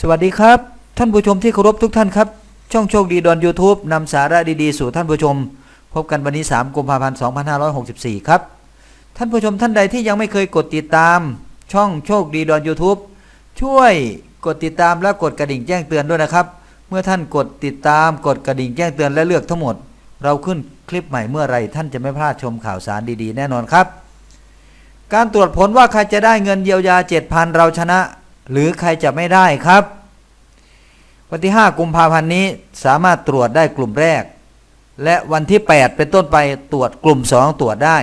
สวัสดีครับ ท่านผู้ชมที่เคารพทุกท่านครับ ช่องโชคดีดอน YouTube นำสาระดีๆ สู่ท่านผู้ชม พบกันวันนี้ 3กุมภาพันธ์ 2564 ครับ ท่านผู้ชมท่านใดที่ยังไม่เคยกดติดตาม ช่องโชคดีดอน YouTube ช่วยกดติดตามและกดกระดิ่งแจ้งเตือนด้วยนะครับ เมื่อท่านกดติดตามกดกระดิ่งแจ้งเตือนและเลือกทั้งหมด เราขึ้นคลิปใหม่เมื่อไรท่านจะไม่พลาดชมข่าวสารดีๆ แน่นอนครับ การตรวจผลว่าใครจะได้เงินเยียวยา 7,000 เราชนะ หรือใครจะไม่ได้ครับ วันที่ 5 กุมภาพันธ์นี้สามารถตรวจได้กลุ่มแรก และวันที่ 8 เป็นต้นไปตรวจกลุ่ม 2 ตรวจได้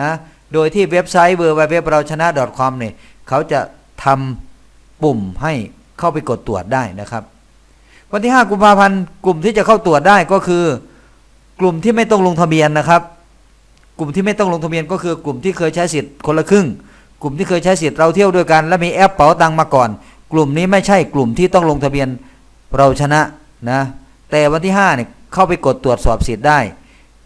นะโดยที่เว็บไซต์ w w w เราชนะ .com เนี่ยเขาจะทำปุ่มให้เข้าไปกดตรวจได้นะครับ วันที่ 5 กุมภาพันธ์กลุ่มที่จะเข้าตรวจได้ก็คือ กลุ่มที่ไม่ต้องลงทะเบียนนะครับ กลุ่มที่ไม่ต้องลงทะเบียนก็คือกลุ่มที่เคยใช้สิทธิ์คนละครึ่ง กลุ่มที่เคยใช้สิทธิ์เราเที่ยวด้วยกัน และมีแอปเป๋าตังมาก่อน กลุ่มนี้ไม่ใช่กลุ่มที่ต้องลงทะเบียนเราชนะนะแต่วันที่5เนี่ยเข้าไปกดตรวจสอบสิทธิ์ได้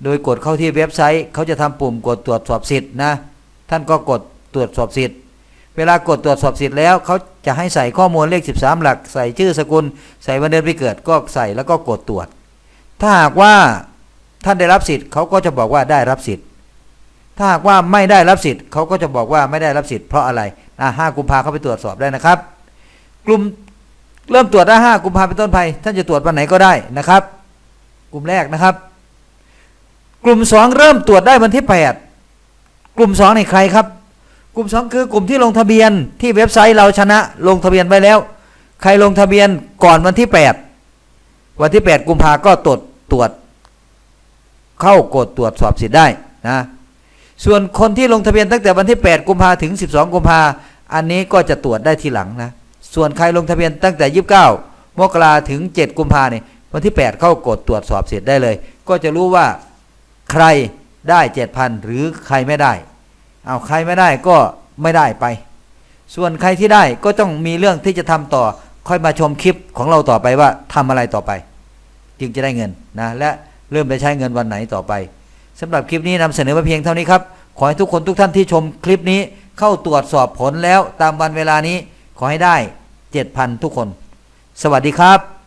โดยกดเข้าที่เว็บไซต์ เขาจะทำปุ่มกดตรวจสอบสิทธิ์นะท่านก็กดตรวจสอบสิทธิ์ เวลากดตรวจสอบสิทธิ์แล้วเขาจะให้ใส่ข้อมูลเลข 13 หลัก ใส่ชื่อสกุล ใส่วันเดือนปีเกิดก็ใส่แล้วก็กดตรวจ ถ้าหากว่าท่านได้รับสิทธิ์เขาก็จะบอกว่าได้รับสิทธิ์ ถ้าหากว่าไม่ได้รับสิทธิ์เขาก็จะบอกว่าไม่ได้รับสิทธิ์เพราะอะไรอะห้ากุมภาเขาไปตรวจสอบได้นะครับ กลุ่มเริ่มตรวจได้ห้ากุมภาเป็นต้นไปท่านจะตรวจวันไหนก็ได้นะครับ กลุ่มแรกนะครับ กลุ่มสองเริ่มตรวจได้วันที่แปดกลุ่มสองในใครครับ กลุ่มสองคือกลุ่มที่ลงทะเบียนที่เว็บไซต์เราชนะลงทะเบียนไว้แล้ว ใครลงทะเบียนก่อนวันที่แปดวันที่แปดกุมภาก็ตรวจตรวจ เข้ากดตรวจสอบสิทธิ์ได้นะ ส่วนคนที่ลงทะเบียนตั้งแต่วันที่ 8 กุมภาถึง 12 กุมภาอันนี้ก็จะตรวจได้ทีหลังนะส่วนใครลงทะเบียนตั้งแต่ 29 มกราถึง 7 กุมภาเนี่ยวันที่ 8 เข้ากดตรวจสอบเสร็จได้เลย ก็จะรู้ว่าใครได้ 7,000 หรือใครไม่ได้ เอาใครไม่ได้ก็ไม่ได้ไป ส่วนใครที่ได้ก็ต้องมีเรื่องที่จะทำต่อค่อยมาชมคลิปของเราต่อไปว่าทำอะไรต่อไป จึงจะได้เงินนะและเริ่มไปใช้เงินวันไหนต่อไป สำหรับคลิปนี้นำเสนอมาเพียงเท่านี้ครับ ขอให้ทุกคนทุกท่านที่ชมคลิปนี้เข้าตรวจสอบผลแล้วตามวันเวลานี้ขอให้ได้ 7,000 ทุกคน สวัสดีครับ